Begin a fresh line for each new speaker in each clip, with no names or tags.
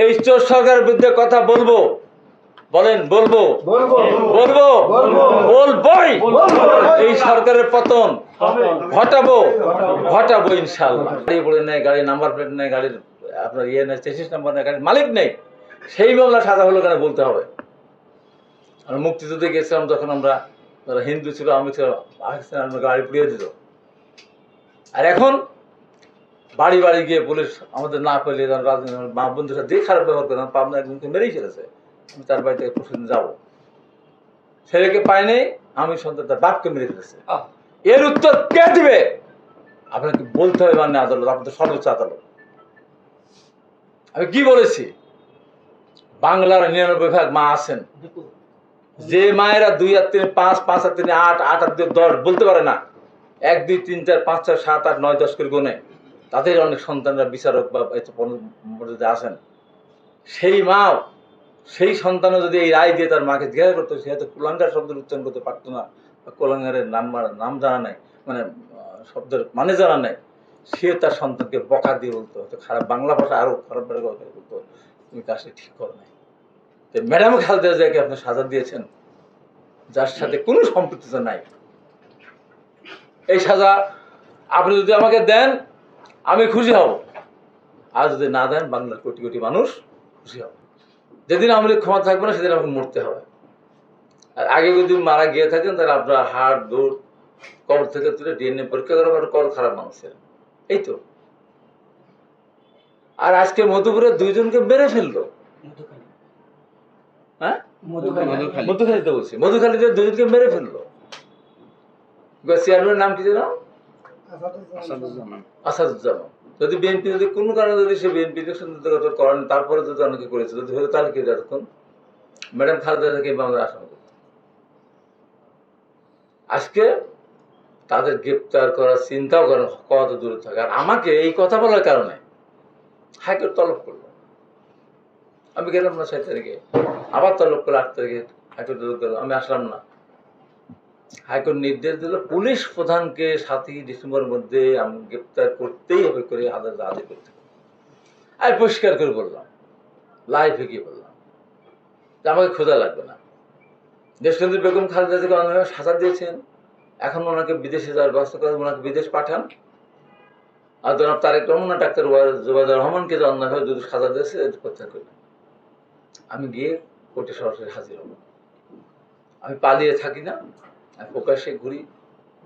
এই চোর সরকারের বিরুদ্ধে কথা বলবো বলেন বলবো বলবো বলবো এই সরকারের পতন ঘটাবো ঘটাবো ইনশাল গাড়ি পড়ে নেই গাড়ির নাম্বার প্লেট নেই গাড়ির আপনার ইয়ে নেই চেসিস নাম্বার নেই গাড়ির মালিক নেই সেই মামলা সাজা হলো কেন বলতে হবে আমরা মুক্তিযুদ্ধে গেছিলাম যখন আমরা হিন্দু ছিল আমি ছিল গাড়ি পুড়িয়ে দিত আর এখন বাড়ি বাড়ি গিয়ে পুলিশ আমাদের না পেলে রাজনীতি মা বন্ধুরা দিয়ে খারাপ ব্যবহার করে পাবনা একজনকে মেরেই ফেলেছে আমি তার বাড়িতে প্রশ্ন যাবো ছেলেকে পাইনি আমি সন্তান তার বাপকে মেরে ফেলেছে এর উত্তর কে দিবে আপনাকে বলতে হবে মান্য আদালত আপনাদের সর্বোচ্চ আদালত আমি কি বলেছি বাংলার নিরানব্বই ভাগ মা আছেন যে মায়েরা দুই আর তিন পাঁচ পাঁচ আর তিন আট আট আর দুই দশ বলতে পারে না এক দুই তিন চার পাঁচ চার সাত আট নয় দশ করে গোনে তাদের অনেক সন্তানরা বিচারক বা মর্যাদা আসেন সেই মা সেই সন্তানও যদি এই রায় দিয়ে তার মাকে জিজ্ঞাসা করতো সে হয়তো কুলাঙ্গার শব্দের উচ্চারণ করতে পারতো না বা কুলাঙ্গারের নাম নাম জানা নাই মানে শব্দের মানে জানা নাই সে তার সন্তানকে বকা দিয়ে বলতো হয়তো খারাপ বাংলা ভাষা আরও খারাপ কথা করতো তুমি কাজটি ঠিক করো নাই তো ম্যাডাম খালদা জিয়াকে আপনি সাজা দিয়েছেন যার সাথে কোনো সম্পৃক্ততা নাই এই সাজা আপনি যদি আমাকে দেন আমি খুশি হব আর যদি না দেন বাংলার কোটি কোটি মানুষ খুশি হবে যেদিন আমাদের ক্ষমা থাকবে না সেদিন আমাকে মরতে হবে আর আগে যদি মারা গিয়ে থাকেন তাহলে আপনার হাড় দৌড় কবর থেকে তুলে ডিএনএ পরীক্ষা করা মানে কর খারাপ মানুষের এই তো আর আজকে মধুপুরে দুইজনকে মেরে ফেললো হ্যাঁ? মধুখালীতে বলছি মধুখালীতে দুজনকে মেরে ফেললো চেয়ারম্যানের নাম কি জানো আসাদুজ্জামান যদি বিএনপি যদি কারণে যদি সে বিএনপি করেন তারপরে যদি অনেকে করেছে যদি হয়তো তাহলে কি যতক্ষণ ম্যাডাম খালেদা থেকে আমরা আজকে তাদের গ্রেপ্তার করার চিন্তাও করেন কত দূরে থাকে আর আমাকে এই কথা বলার কারণে হাইকোর্ট তলব করলো আমি গেলাম না ছয় তারিখে আবার তলব করলো আট তারিখে হাইকোর্ট তলব করলাম আমি আসলাম না হাইকোর্ট নির্দেশ দিল পুলিশ প্রধানকে সাতই ডিসেম্বরের মধ্যে আমি গ্রেপ্তার করতেই হবে করে আদালত আদায় করতে আমি পরিষ্কার করে বললাম লাইফে গিয়ে বললাম যে আমাকে খোঁজা লাগবে না দেশকেন্দ্র বেগম খালেদা থেকে অনেক সাজা দিয়েছেন এখন ওনাকে বিদেশে যাওয়ার ব্যবস্থা করে ওনাকে বিদেশ পাঠান আর জনাব তারেক রহমান ডাক্তার জোবায়দুর রহমানকে যে অন্যায়ভাবে যদি সাজা দিয়েছে প্রত্যাহার করবেন আমি গিয়ে কোর্টে সরাসরি হাজির হব আমি পালিয়ে থাকি না প্রকাশ্যে ঘুরি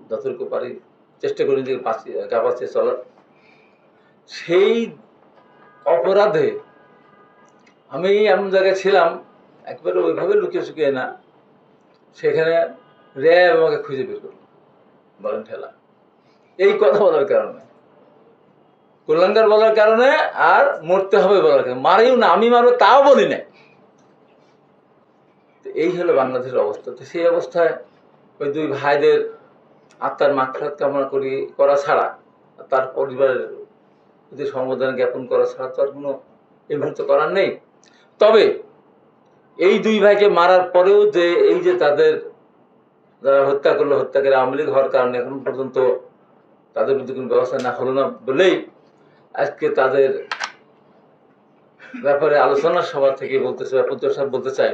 যতটুকু পারি চেষ্টা করি নিজেকে গা বাঁচিয়ে চলার সেই অপরাধে আমি এমন জায়গায় ছিলাম একবারে ওইভাবে লুকিয়ে শুকিয়ে না সেখানে র্যাব আমাকে খুঁজে বের করল বলেন ঠেলা এই কথা বলার কারণে কল্যাণকার বলার কারণে আর মরতে হবে বলার কারণে মারিও না আমি মারবো তাও বলি না এই হলো বাংলাদেশের অবস্থা তো সেই অবস্থায় ওই দুই ভাইদের আত্মার মাত্রাত কামনা করি করা ছাড়া তার পরিবারের প্রতি সম্বোধন জ্ঞাপন করা ছাড়া তো আর কোনো এমনি করার নেই তবে এই দুই ভাইকে মারার পরেও যে এই যে তাদের যারা হত্যা করলো হত্যা করে আওয়ামী লীগ হওয়ার কারণে এখন পর্যন্ত তাদের বিরুদ্ধে কোনো ব্যবস্থা না হলো না বলেই আজকে তাদের ব্যাপারে আলোচনা সভা থেকে বলতে চাই বলতে চাই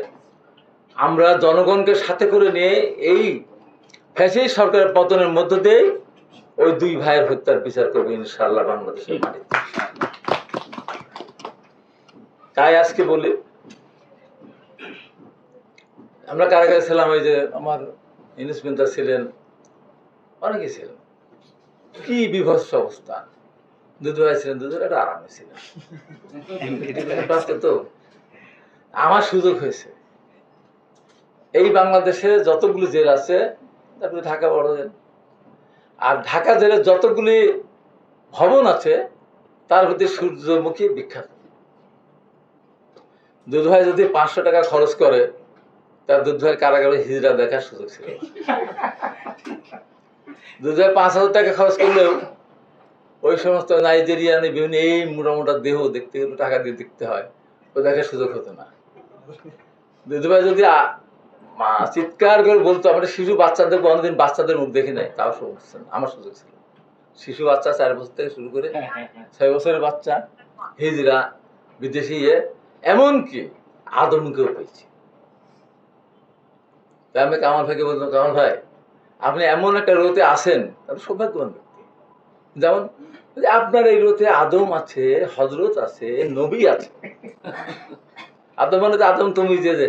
আমরা জনগণকে সাথে করে নিয়ে এই ফ্যাসিস সরকারের পতনের মধ্য দিয়ে ওই দুই ভাইয়ের হত্যার বিচার করবে ইনশাল্লাহ বাংলাদেশের মাটিতে তাই আজকে বলি আমরা কারাগারে ছিলাম ওই যে আমার ইনভেস্টমেন্টার ছিলেন অনেকে ছিলেন কি বিভৎস অবস্থা দুধ ভাই ছিলেন দুধ একটা আরামে ছিলেন তো আমার সুযোগ হয়েছে এই বাংলাদেশে যতগুলো জেল আছে তারপরে ঢাকা বড় জেল আর ঢাকা জেলে যতগুলি ভবন আছে তার প্রতি সূর্যমুখী বিখ্যাত দুধভাই যদি পাঁচশো টাকা খরচ করে তার দুধ কারাগারে হিজরা দেখার সুযোগ ছিল দুধভাই পাঁচ হাজার টাকা খরচ করলেও ওই সমস্ত নাইজেরিয়ানে বিভিন্ন এই মোটা মোটা দেহ দেখতে টাকা দিয়ে দেখতে হয় ও দেখার সুযোগ হতো না দুধভাই যদি মা চিৎকার করে বলতো আমরা শিশু বাচ্চাদের কোনোদিন বাচ্চাদের মুখ দেখি নাই তাও শুনছেন আমার সুযোগ ছিল শিশু বাচ্চা চার বছর থেকে শুরু করে হ্যাঁ, হ্যাঁ, হ্যাঁ। ছয় বছরের বাচ্চা হিজরা বিদেশি ইয়ে এমনকি আদমকেও পেয়েছি তাই আমি কামাল ভাইকে বলতাম কামাল ভাই আপনি এমন একটা রোতে আসেন আপনি সৌভাগ্যবান ব্যক্তি যেমন আপনার এই রোতে আদম আছে হজরত আছে নবী আছে আদম মানে তো আদম তুমি যে যে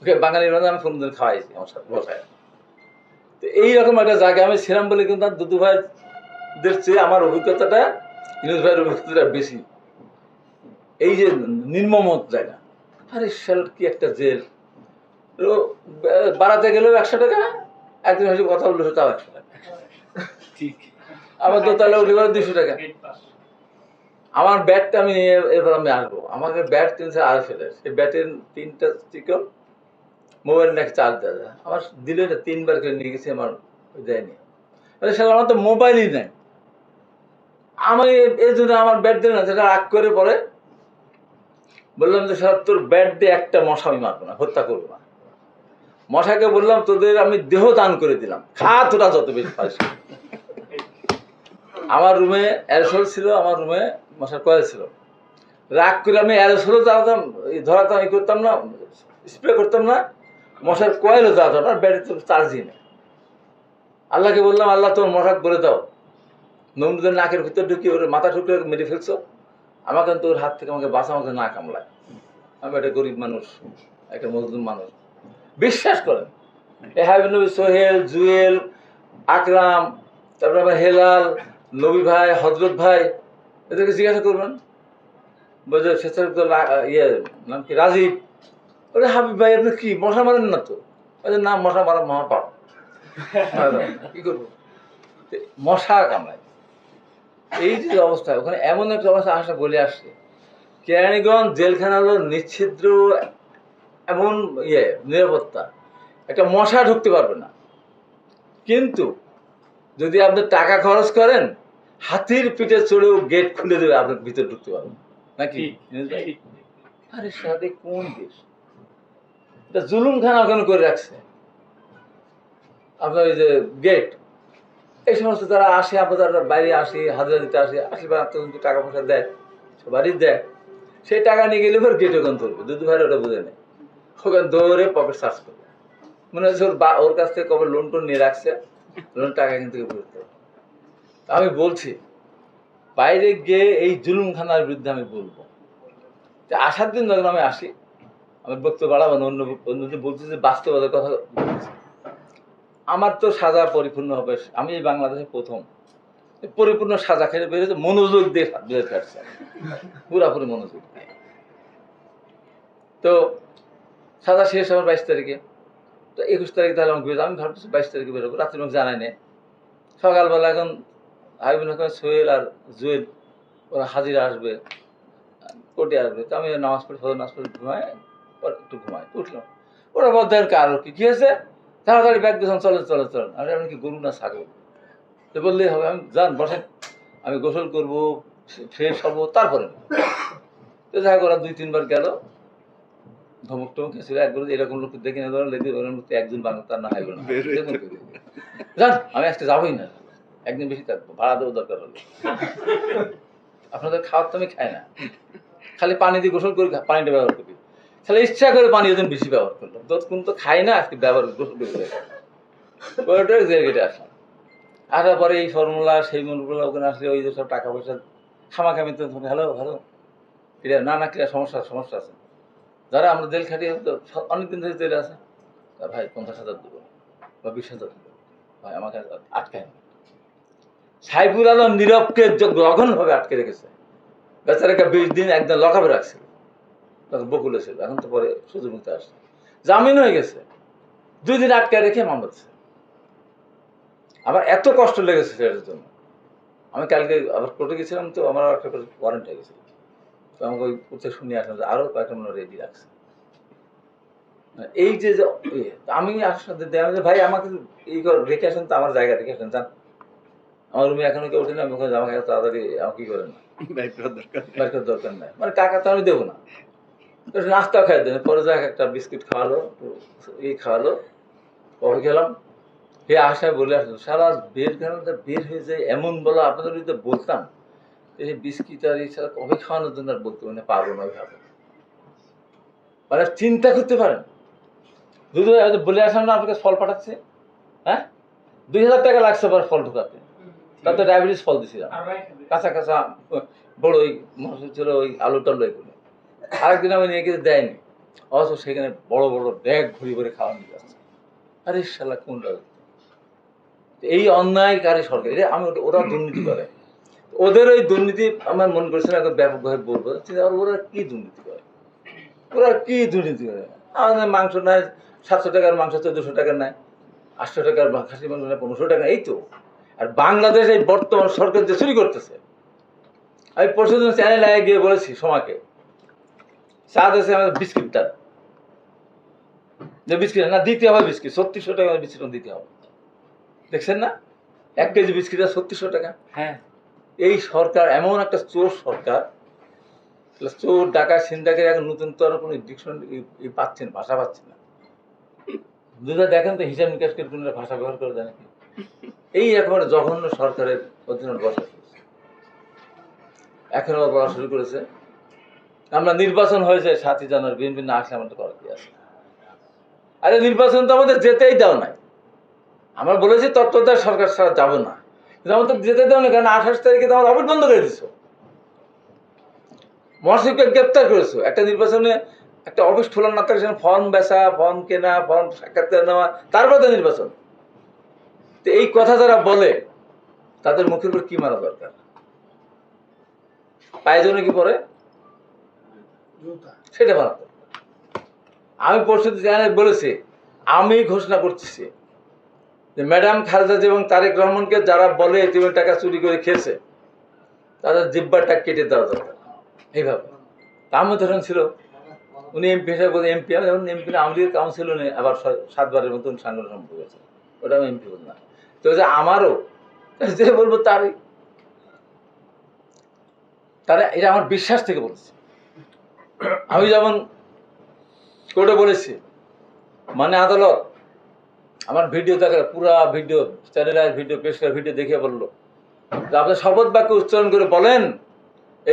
ওকে বাঙালি রান্না আমি কোনোদিন খাওয়াইছি আমার সাথে বসায় তো এইরকম একটা জায়গা আমি ছিলাম বলে কিন্তু দুদু ভাই দেখছে আমার অভিজ্ঞতাটা ইনুজ ভাইয়ের অভিজ্ঞতাটা বেশি এই যে নির্মমত জায়গা আরে শাল কি একটা জেল বাড়াতে গেলেও একশো টাকা একদিন হয়েছে কথা বললো তাও একশো টাকা ঠিক আবার দোতলা উঠে গেল দুশো টাকা আমার ব্যাটটা আমি এরপর এবার আমি আসবো আমাকে ব্যাট কিনছে আর ফেলে সেই ব্যাটের তিনটা স্টিকল মোবাইল নাকি চার্জ দেওয়া যায় আমার দিলে এটা তিনবার করে নিয়ে গেছি আমার দেয়নি সেটা আমার তো মোবাইলই নেই আমি এই জন্য আমার ব্যাট দিল না সেটা রাগ করে পরে বললাম যে স্যার তোর ব্যাট দিয়ে একটা মশা আমি মারবো না হত্যা করবো না মশাকে বললাম তোদের আমি দেহ দান করে দিলাম খা তোরা যত বেশি পারিস আমার রুমে অ্যালসল ছিল আমার রুমে মশার কয়েল ছিল রাগ করে আমি অ্যারোসলও জ্বালাতাম ধরাতাম ই করতাম না স্প্রে করতাম না মশার কয়েলও জ্বালাতাম না ব্যাটারি তো চার্জই নেই আল্লাহকে বললাম আল্লাহ তোমার মশা করে দাও নমরুদের নাকের ভিতর ঢুকিয়ে ওর মাথা ঢুকে মেরে ফেলছো আমাকে তোর হাত থেকে আমাকে বাঁচা আমাকে না কামলায় আমি একটা গরিব মানুষ একটা মজদুর মানুষ বিশ্বাস করেন এ হাবি নবী সোহেল জুয়েল আকরাম তারপরে আমার হেলাল নবী ভাই হজরত ভাই এদেরকে জিজ্ঞাসা করবেন বলছে স্বেচ্ছাসেবক দল ইয়ে নাম কি রাজীব ওরে হাবিব ভাই আপনি কি মশা মারেন না তো বলছে না মশা মারা মহাপাপ কি করবো মশা কামড়ায় এই যে অবস্থা ওখানে এমন একটা অবস্থা আসা বলে আসছে কেরানীগঞ্জ জেলখানা হলো নিচ্ছিদ্র এমন ইয়ে নিরাপত্তা একটা মশা ঢুকতে পারবে না কিন্তু যদি আপনি টাকা খরচ করেন হাতির পিঠে চড়েও গেট খুলে দেবে আপনার ভিতরে ঢুকতে পারবেন নাকি আরে সাথে কোন দেশ এটা জুলুমখানা ওখানে করে রাখছে আপনার ওই যে গেট এই সমস্ত তারা আসে আপনার বাইরে আসে হাজিরা দিতে আসে আসলে আপনার টাকা পয়সা দেয় সবারই দেয় সেই টাকা নিয়ে গেলে ওর গেট ওখানে ধরবে দুধ ভাই ওটা বুঝে নেয় ওখানে দৌড়ে পকেট সার্চ করবে মনে হচ্ছে ওর বা ওর কাছ থেকে কবে লোন টোন নিয়ে রাখছে লোন টাকা কিন্তু ভরতে হবে আমি বলছি বাইরে গিয়ে এই জুলুমখানার বিরুদ্ধে আমি বলবো আসার দিন যখন আমি আসি আমি বক্তব্য বাড়াবো অন্য অন্য দিন বলছি যে বাস্তবতার কথা বলছি আমার তো সাজা পরিপূর্ণ হবে আমি এই বাংলাদেশে প্রথম পরিপূর্ণ সাজা খেয়ে বেরিয়েছে মনোযোগ দিয়ে বের পারছে পুরাপুরি মনোযোগ দিয়ে তো সাজা শেষ আমার বাইশ তারিখে তো একুশ তারিখে তাহলে আমি বেরো আমি ভাবছি বাইশ তারিখে বেরোবো রাত্রি আমাকে জানাই নেই সকালবেলা এখন হাবিবুল হক সোহেল আর জুয়েল ওরা হাজিরা আসবে কোর্টে আসবে তো আমি নামাজ পড়ে সদর নামাজ পড়ে ঘুমায় একটু ঘুমাই উঠলাম ওরা বদ্ধার কার কি কী হয়েছে তাড়াতাড়ি ব্যাগ গেছিলাম চলেন চলেন চলেন আমি আপনি কি গরু না ছাগল তো বললেই হবে আমি যান বসেন আমি গোসল করব ফ্রেশ হবো তারপরে তো যাই ওরা দুই তিনবার গেল ধমক টমক ছিল একবার এরকম লোক দেখে না ধরেন লেগে ওরকম একজন বাংলা তার না হাইবে না যান আমি আজকে যাবোই না একদিন বেশি থাকবো ভাড়া দেবো দরকার হলো আপনাদের খাওয়ার তো আমি খাই না খালি পানি দিয়ে গোসল করি পানিটা ব্যবহার করি খালি ইচ্ছা করে পানি ওজন বেশি ব্যবহার করলো কোন তো খাই না আজকে ব্যবহার গোসল করে জেল জেগে আসলাম আসার পরে এই ফর্মুলা সেই মূলগুলো ওখানে আসলে ওই যে সব টাকা পয়সা খামাখামি তো হ্যালো হ্যালো এটা না না ক্রীড়া সমস্যা সমস্যা আছে যারা আমরা জেল খাটিয়ে অনেকদিন ধরে জেলে আছে ভাই পঞ্চাশ হাজার দেবো বা বিশ হাজার দেবো ভাই আমাকে আটকায় না সাইফুল আলম নীরবকে ভাবে আটকে রেখেছে বেচারাকে বিশ দিন একদিন লকাবে রাখছিল তখন বকুলে ছিল এখন তো পরে সুযোগ আসছে জামিন হয়ে গেছে দুই দিন আটকে রেখে মামলা আমার এত কষ্ট লেগেছে সেটার জন্য আমি কালকে আবার কোর্টে গেছিলাম তো আমার একটা ওয়ারেন্ট হয়ে গেছিল তো আমাকে ওই কোর্টে শুনিয়ে আসলাম যে আরও কয়েকটা মনে রেডি রাখছে এই যে ইয়ে, আমি আসলে যে ভাই আমাকে এই রেখে আসেন তো আমার জায়গা রেখে আসেন আমার রুমে এখনো কেউ ওঠে না আমি জামা কাপড় তাড়াতাড়ি আমাকে কি করেন বাইর করার দরকার নাই মানে টাকা তো আমি দেবো না নাস্তা খাই দেন পরে যাক একটা বিস্কিট খাওয়ালো ই খাওয়ালো কফি খেলাম হে আশায় বলে আসলো সারা বের খানোটা বের হয়ে যায় এমন বলো আপনাদের যদি বলতাম এই বিস্কিট আর এছাড়া কফি খাওয়ানোর জন্য আর বলতে মানে পারবো না ভাবে মানে চিন্তা করতে পারেন দুধ বলে আসলাম না আপনাকে ফল পাঠাচ্ছে হ্যাঁ দুই হাজার টাকা লাগছে আবার ফল ঢোকাতে তাতে ডায়াবেটিস ফল দিছিলাম কাঁচা কাঁচা বড় ওই মশলা ছিল ওই আলু টালু এগুলো আরেকদিন আমি নিয়ে গিয়ে দেয়নি অথচ সেখানে বড় বড় ব্যাগ ঘুরি করে খাওয়া নিয়ে যাচ্ছে আরে শালা কোন এই অন্যায়কারী সরকার এটা আমি ওরা দুর্নীতি করে ওদের ওই দুর্নীতি আমার মনে করছে না ব্যাপকভাবে বলবো ওরা কি দুর্নীতি করে ওরা কি দুর্নীতি করে আমাদের মাংস নেয় সাতশো টাকার মাংস চোদ্দশো টাকার নেয় আটশো টাকার খাসি মাংস নেয় পনেরোশো টাকা এই তো আর বাংলাদেশ এই বর্তমান সরকার যে চুরি করতেছে আমি পরশুদিন চ্যানেল আগে গিয়ে বলেছি সমাকে চাঁদ আছে আমাদের বিস্কিটটা যে বিস্কিট না দিতে হবে বিস্কিট ছত্রিশশো টাকা বিস্কিট দিতে হবে দেখছেন না এক কেজি বিস্কিট আর ছত্রিশশো টাকা হ্যাঁ এই সরকার এমন একটা চোর সরকার চোর ডাকা সিন্দাকের এখন নতুন তো আর কোনো ডিকশন পাচ্ছেন ভাষা পাচ্ছেন না দুটা দেখেন তো হিসাব নিকাশ করে কোনো ভাষা ব্যবহার করে দেয় নাকি এই একবার জঘন্য সরকারের অধীনে বসা এখন আবার পড়া শুরু করেছে আমরা নির্বাচন হয়েছে সাতই জানুয়ারি বিএনপি না আসলে আমাদের করার কি আছে আরে নির্বাচন তো আমাদের যেতেই দাও নাই আমরা বলেছি তত্ত্বদার সরকার ছাড়া যাবো না কিন্তু আমার তো যেতে দাও না কারণ আঠাশ তারিখে তো আমার অফিস বন্ধ করে দিছো মহাসচিবকে গ্রেপ্তার করেছো একটা নির্বাচনে একটা অফিস খোলার না থাকে ফর্ম বেচা ফর্ম কেনা ফর্ম সাক্ষাৎকার নেওয়া তারপর তো নির্বাচন এই কথা যারা বলে তাদের মুখের উপর কি মারা দরকার পায়ে জন্য কি পরে সেটা মারা আমি পরশু বলেছি আমি ঘোষণা করতেছি যে ম্যাডাম খালেদা এবং তারেক রহমানকে যারা বলে তুমি টাকা চুরি করে খেয়েছে তাদের জিব্বাটা কেটে দেওয়া দরকার এইভাবে আমি ধরুন ছিল উনি এমপি হিসাবে এমপি আমি যখন এমপি আওয়ামী লীগের কাউন্সিল উনি আবার সাতবারের মতন সাংগঠন করেছে ওটা আমি এমপি বললাম তো যে আমারও যে বলবো তারই তারা এটা আমার বিশ্বাস থেকে বলেছে আমি যেমন কোর্টে বলেছি মানে আদালত আমার ভিডিও দেখার পুরা ভিডিও চ্যানেলের ভিডিও পেশ করা ভিডিও দেখে বললো যে আপনি শপথ বাক্য উচ্চারণ করে বলেন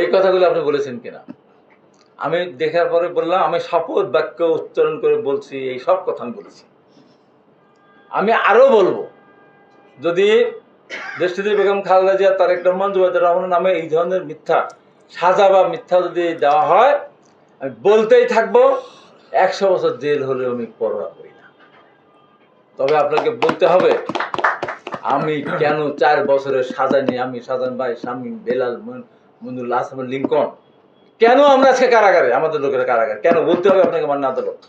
এই কথাগুলো আপনি বলেছেন কিনা আমি দেখার পরে বললাম আমি শপথ বাক্য উচ্চারণ করে বলছি এই সব কথা আমি বলেছি আমি আরও বলবো যদি দেশটিতে বেগম খালেদা জিয়া একটা রহমান জুবাইদুর রহমানের নামে এই ধরনের মিথ্যা সাজা বা মিথ্যা যদি দেওয়া হয় আমি বলতেই থাকবো একশো বছর জেল হলেও আমি পড়া করি না তবে আপনাকে বলতে হবে আমি কেন চার বছরের সাজা নিয়ে আমি সাজান ভাই স্বামী বেলাল মন্দুল আসাম লিঙ্কন কেন আমরা আজকে কারাগারে আমাদের লোকের কারাগার কেন বলতে হবে আপনাকে মান্না আদালত